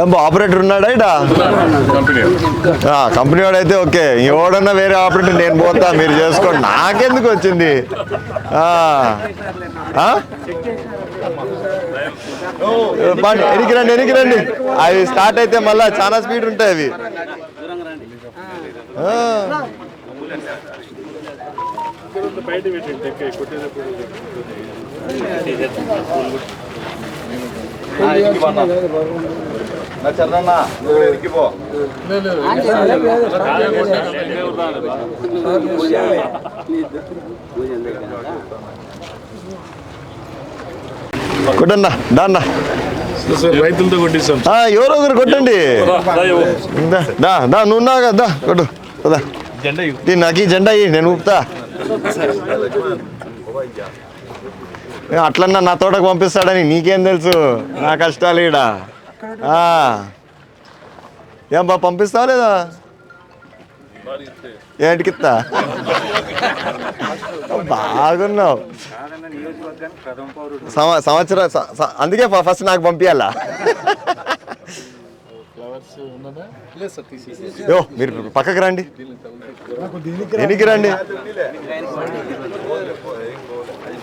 ఏం ఆపరేటర్ ఉన్నాడా ఇడా కంపెనీ ఆ, కంపెనీ వాడు అయితే ఓకే. ఎవడన్నా వేరే ఆపరేటర్ నేను పోతా మీరు చేసుకోండి. నాకెందుకు వచ్చింది? ఆ. ఆ? బాండి, ఎనికి రండి ఎనికి రండి అవి స్టార్ట్ అయితే మళ్ళా చాలా స్పీడ్ ఉంటాయి అవి. కొట్టన్నా దాన్నా. సార్ రైతులతో కొట్టిస్తాం. ఆ, ఎవరో ఒకరు కొట్టండి. దా, దా దా నువ్వు ఉన్నావు కదా దా, కొట్టు. దా. జెండా తీ, నాకు ఈ జెండా ఇయ్యి, నేను ఊపుతా. ఏ, అట్లన్నా నా తోటకు పంపిస్తాడని నీకేం తెలుసు? నా కష్టాలు ఈడ. ఆ. ఏం బా పంపిస్తావా లేదా? ఏంటికిత్తా? బాగున్నావు. సంవ- సంవత్సరం అందుకే ఫ- ఫస్ట్ నాకు పంపించాలా యో మీరు పక్కకి రండి. ఎనికి రండి.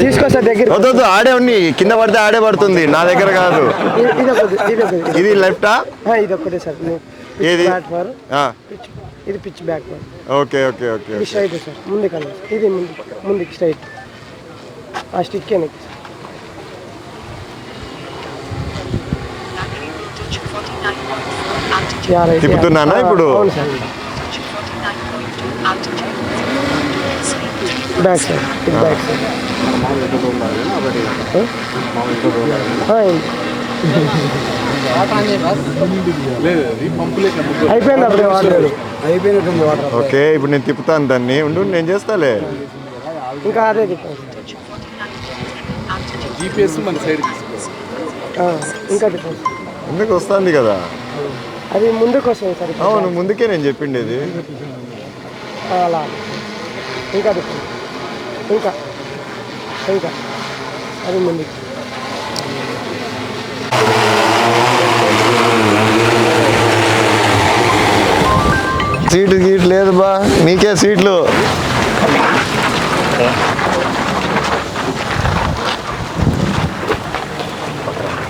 తీసుకో సార్ దగ్గర వద్దు వద్దు, ఆడే ఉన్ని. కింద పడితే ఆడే పడుతుంది. నా దగ్గర కాదు. ఇది లెఫ్టా? ఆ, ఇది ఒకటే సార్. ఏది? ఇది pitch back okay okay okay ఇది స్ట్రైట్ సార్. ఇది ముందు ముందుకి స్ట్రైట్. ఆ స్టిక్ వెనక్కి తిప్పుతున్నానా ఇప్పుడు? అవును సార్. బ్యాక్ సైడ్ ఇది బ్యాక్ సైడ్ అయిపోయింది అప్పుడే వాటర్ అయిపోయినట్టుంది వాటర్ ఓకే ఇప్పుడు నేను తిప్పుతాను దాన్ని. ఉండు నేను చేస్తాలే. ఇంకా అదే తిప్పాలి జీపీఎస్ మన సైడ్ ఆ, ఇంకా ముందుకు వస్తుంది కదా. అది ముందుకు వస్తుంది సార్. అవును ముందుకే నేను చెప్పిండేది. అలా. ఇంకా ఇంకా ఇంకా అది సీటు గీట్ లేదు బా మీకే సీట్లు.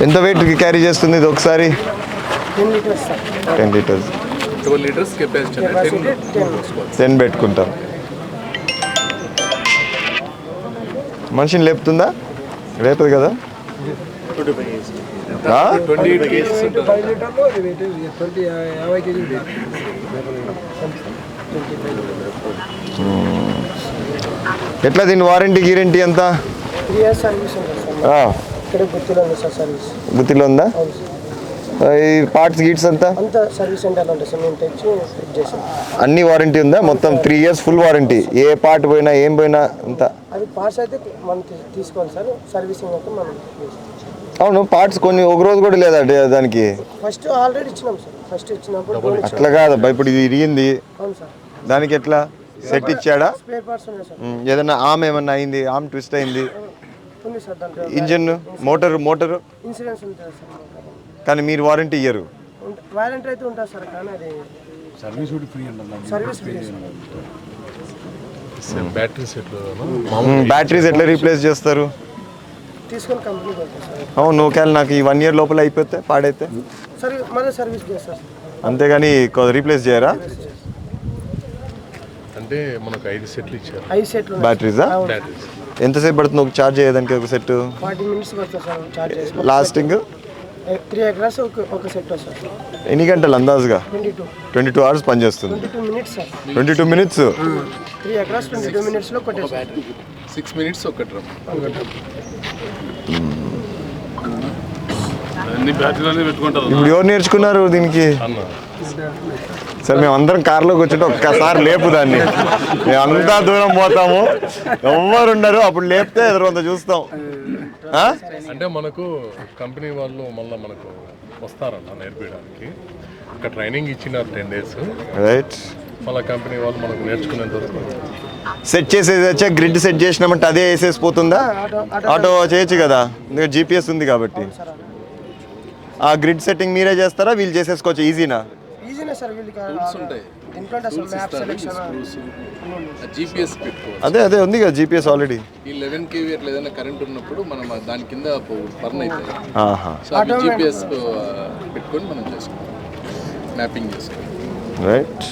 ఎంత వెయిట్ క్యారీ చేస్తుంది ఇది ఒకసారి? Ten litres ten. పెట్టుకుంటాం. మనిషిని లేపుతుందా? లేపదు కదా? కేజీ ఎట్లా దీని వారంటీ గ్యారంటీ ఎంత? గుత్తిలో ఉందా ఈ పార్ట్స్ గీట్స్ అంతా? అన్ని వారంటీ ఉందా? మొత్తం త్రీ ఇయర్స్ ఫుల్ వారంటీ ఏ పార్ట్ పోయినా ఏం పోయినా అంతా? అది పార్ట్స్ అయితే మనం తీ- తీసుకోవాలి సార్ సర్వీసింగ్ అయితే మనం చేస్తాం. అవును పార్ట్స్ కొన్ని ఒక రోజు కూడా లేదా దానికి? ఫస్ట్ ఆల్రెడీ ఇచ్చినాం సార్ ఫస్ట్ ఇచ్చినప్పుడు డోర్ ఇచ్చినాం. అట్లా కాదబ్బా ఇప్పుడు ఇది ఇరిగింది. అవును సార్ దానికి ఎట్లా? సెట్ ఇచ్చాడా? ఏదైనా ఆమ్ ఏమన్నా అయింది? ఆమ్ ట్విస్ట్ అయింది? ఇంజన్ మోటార్ మోటార్ ఇన్సూరెన్స్ ఉంటుంది సార్ కానీ మీరు వారంటీ ఇయ్యరు. వారంటీ అయితే ఉంటుంది సార్ కానీ అది service free service free battery set batteries ఎట్లా రీప్లేస్ చేస్తారు. తీసుకొని అవును ఒకవేళ నాకు ఈ వన్ ఇయర్ లోపల అయిపోతే పాడైతే? సర్వీస్ అంతేగాని రీప్లేస్ చేయరా? అంటే మనకు ఐదు సెట్లు ఇచ్చారు. ఐదు సెట్లు బ్యాటరీసా ఎంతసేపు పడుతుంది ఒక ఛార్జ్ చేయడానికి ఒక సెట్ ఫార్టీ మినిట్స్ పడుతుంది సార్ లాస్టింగ్ త్రీ ఎకరాస్ ఒక ఒక సెట్ వస్తుంది సార్. ఎన్ని గంటలు అందాజుగా? Twenty two twenty two hours పనిచేస్తుంది twenty two minutes sir twenty two minutes three acres twenty two మినిట్స్లో కొట్టేస్తారు సిక్స్ మినిట్స్ ఒక డ్రమ్ ఇప్పుడు ఎవరు నేర్చుకున్నారు దీనికి? సరే మేము అందరం కార్లో కూర్చుంటే ఒక్కసారి లేపు దాన్ని. మేము అంతా దూరం పోతాము. ఉండరు అప్పుడు లేపితే ఎదురు చూస్తాం? అంటే మనకు కంపెనీ వాళ్ళు మళ్ళీ మనకు వస్తారన్న నేర్పించడానికి ఇక్కడ ట్రైనింగ్ ఇచ్చినారు టెన్ డేస్. రైట్ మళ్ళీ కంపెనీ వాళ్ళు మనకు నేర్చుకునేంత వరకు సెట్ చేసేది వచ్చా గ్రిడ్ సెట్ చేసినామంటే అదే వేసేసి పోతుందా? ఆటో చేయొచ్చు కదా? ఎందుకంటే జీపీఎస్ ఉంది కాబట్టి. ఆ గ్రిడ్ సెట్టింగ్ మీరే చేస్తారా? వీళ్ళు చేసేసుకోవచ్చు. ఈజీనా ఈజీనే సార్ వీళ్ళకి ఉంటాయి. దీంట్లో అసలు మ్యాప్ సెలెక్షన్ జీపీఎస్ పెట్టుకోవచ్చు. అదే అదే ఉంది కదా జీపీఎస్ ఆల్రెడీ ఈ లెవెన్ కేవీ అట్లా ఏదైనా కరెంట్ ఉన్నప్పుడు మనం దాని కింద బర్న్ అవుతాయి. ఆహా. సో అవి జీపీఎస్ పెట్టుకొని మనం చేసుకోవాలి మ్యాపింగ్ చేసుకోవాలి రైట్